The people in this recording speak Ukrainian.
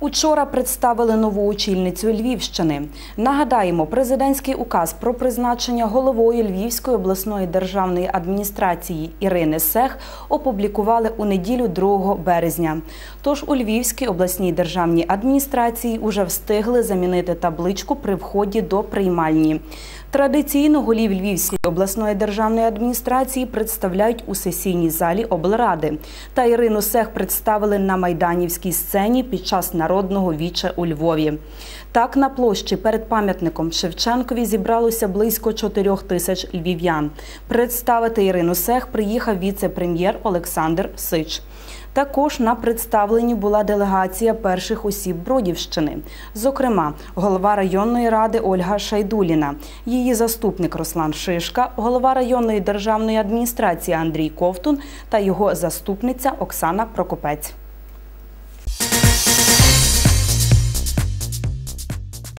Учора представили нову очільницю Львівщини. Нагадаємо, президентський указ про призначення головою Львівської обласної державної адміністрації Ірини Сех опублікували у неділю 2 березня. Тож у Львівській обласній державній адміністрації уже встигли замінити табличку при вході до приймальні. Традиційно голів Львівської обласної державної адміністрації представляють у сесійній залі облради. Та Ірину Сех представили на майданівській сцені під час народного віча у Львові. Так, на площі перед пам'ятником Шевченкові зібралося близько 4 тисяч львів'ян. Представити Ірину Сех приїхав віце-прем'єр Олександр Сич. Також на представленні була делегація перших осіб Бродівщини, зокрема, голова районної ради Ольга Шайдуліна, її заступник Руслан Шишка, голова районної державної адміністрації Андрій Ковтун та його заступниця Оксана Прокопець.